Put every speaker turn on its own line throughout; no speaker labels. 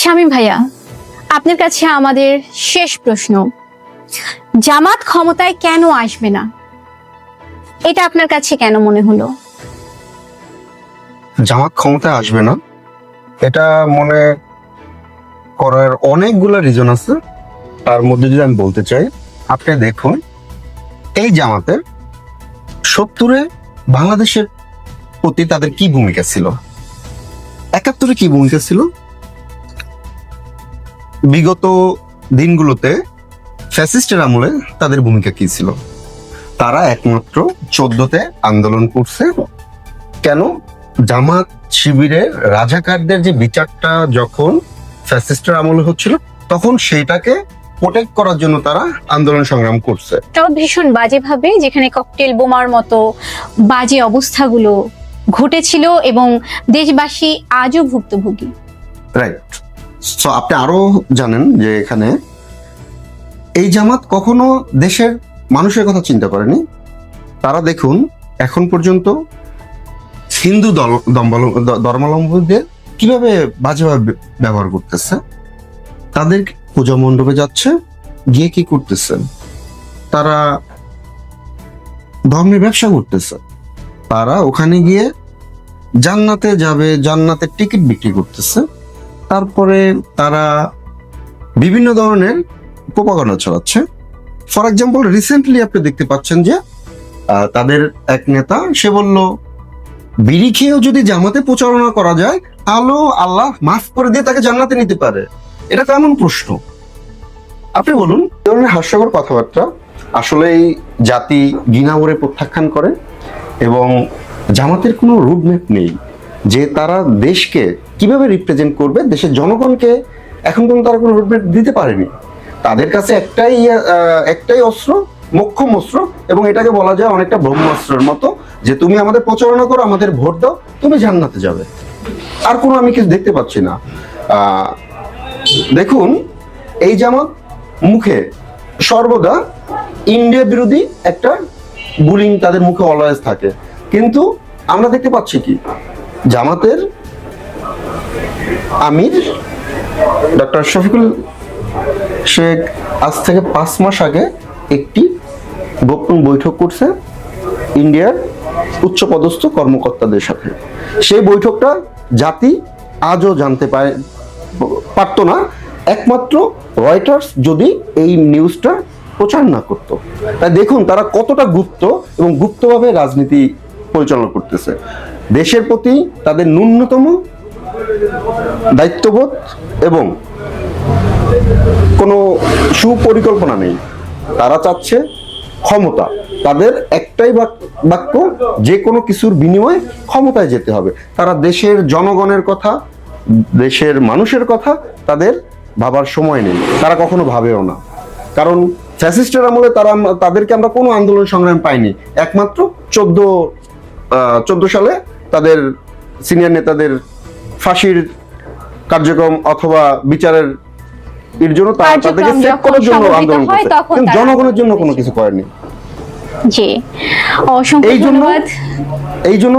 শামীম ভাইয়া আপনার কাছে আমাদের শেষ প্রশ্ন। জামাত ক্ষমতায় কেন আসবে না? এটা আপনার কাছে কেন মনে হলো?
জামাত ক্ষমতায় আসবে না? এটা মনে করার অনেকগুলো রিজন আছে। তার মধ্যে যদি আমি বলতে চাই আপনি দেখুন এই জামাতের সত্তরে বাংলাদেশের প্রতি তাদের কি ভূমিকা ছিল? একাত্তরে কি ভূমিকা ছিল? বিগত দিনগুলোতে ফ্যাসিস্টের আমলে তাদের ভূমিকা কি ছিল? তারা একমাত্র চোদ্দতে আন্দোলন করছে। কেন? জামাত শিবিরের রাজাকারদের যে বিচারটা যখন ফ্যাসিস্টের আমলে হচ্ছিল, তখন সেইটাকে প্রোটেক্ট করার জন্য তারা আন্দোলন সংগ্রাম করছে।
তাও ভীষণ বাজেভাবে যেখানে ককটেল বোমার মতো বাজে অবস্থাগুলো ঘটেছিল এবং দেশবাসী আজও ভুক্তভোগী।
রাইট সো আপনি আরও জানেন যে এখানে এই জামাত কখনো দেশের মানুষের কথা চিন্তা করেনি। তারা দেখুন, এখন পর্যন্ত হিন্দু দল ধর্মাবলম্বীদের কীভাবে বাজেভাবে ব্যবহার করতেছে, তাদের পূজা মণ্ডপে যাচ্ছে, গিয়ে কি করতেছে, তারা ধর্মের ব্যবসা করতেছে। তারা ওখানে গিয়ে জান্নাতে যাবে জান্নাতের টিকিট বিক্রি করতেছে। তারপরে তারা বিভিন্ন ধরনের প্রোপাগান্ডা চালাচ্ছে। ফর এক্সাম্পল রিসেন্টলি আপনি দেখতে পাচ্ছেন যে তাদের এক নেতা, সে বলল, বিড়ি খেয়েও যদি জামাতে প্রচারণা করা যায় আলো আল্লাহ মাফ করে দিয়ে তাকে জান্নাতে নিতে পারে। এটা কেমন প্রশ্ন। আপনি বলুন। ধরনের হাস্যকর কথাবার্তা আসলে এই জাতি ঘৃণা প্রত্যাখ্যান করে। এবং জামাতের কোনো রুটম্যাপ নেই যে তারা দেশকে কীভাবে রিপ্রেজেন্ট করবে, দেশের জনগণকে এখন পর্যন্ত তারা কোনো রুটম্যাপ দিতে পারেনি। তাদের কাছে একটাই একটাই অস্ত্র, মোক্ষম অস্ত্র, এবং এটাকে বলা যায় অনেকটা ব্রহ্মাস্ত্রের মতো, যে তুমি আমাদের প্রচারণা করো, আমাদের ভোট দাও, তুমি জান্নাতে যাবে। আর কোনো আমি কিছু দেখতে পাচ্ছি না। দেখুন, এই জামাত মুখে সর্বদা ইন্ডিয়া বিরোধী একটা বুলিং তাদের মুখে অলওয়েজ থাকে। কিন্তু আমরা দেখতে পাচ্ছি কি? জামাতের আমির ডক্টর শফিকুল শেখ আজ থেকে পাঁচ মাস আগে একটি গোপন বৈঠক করছে ইন্ডিয়ার উচ্চপদস্থ কর্মকর্তাদের সাথে। সেই বৈঠকটা জাতি আজও জানতে পারে পারতো না। একমাত্র রয়টার্স যদি এই নিউজটা প্রচার না করত। তাই দেখুন তারা কতটা গুপ্ত এবং গুপ্তভাবে রাজনীতি পরিচালনা করতেছে। দেশের প্রতি তাদের ন্যূনতম দায়িত্ববোধ এবং কোনো সুপরিকল্পনা নেই। তারা চাচ্ছে ক্ষমতা। তাদের একটাই বাক- বাক্য, যে কোনো কিছুর বিনিময়ে ক্ষমতায় যেতে হবে। তারা দেশের জনগণের কথা, দেশের মানুষের কথা তাদের ভাবার সময় নেই। তারা কখনো ভাবেও না। কারণ ফ্যাসিস্টের আমলে তারা তাদেরকে আমরা কোনো আন্দোলন সংগ্রাম পাইনি। একমাত্র চোদ্দ চোদ্দ সালে তাদের সিনিয়র নেতাদের ফাঁসির কার্যক্রম অথবা বিচারের এর জন্য তাদেরকে সেভ করার জন্য আন্দোলন করছে। জনগণের জন্য কোনো কিছু করেনি।
জি। অসংখ্য ধন্যবাদ।
এই জন্য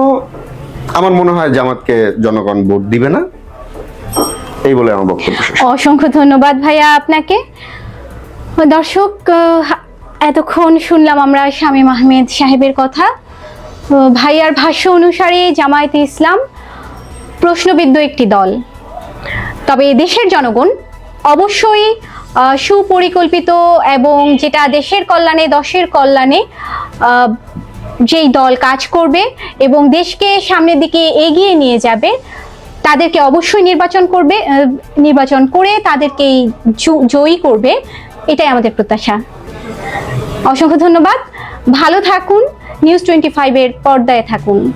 আমার মনে হয় জামাতকে জনগণ ভোট দিবে না। এই বলে আমার বক্তব্য
অসংখ্য ধন্যবাদ ভাইয়া আপনাকে। দর্শক এতক্ষণ শুনলাম আমরা শামীম আহমেদ সাহেবের কথা। ভাইয়ার ভাষ্য অনুসারে জামায়াতে ইসলাম প্রশ্নবিদ্ধ একটি দল। তবে দেশের জনগণ অবশ্যই সুপরিকল্পিত এবং যেটা দেশের কল্যাণে, দশের কল্যাণে যেই দল কাজ করবে এবং দেশকে সামনের দিকে এগিয়ে নিয়ে যাবে, তাদেরকে অবশ্যই নির্বাচন করবে নির্বাচন করে তাদেরকে জ- জয়ী করবে। এটাই আমাদের প্রত্যাশা। অসংখ্য ধন্যবাদ। ভালো থাকুন। নিউজ টোয়েন্টি ফাইভের পর্দায় থাকুন।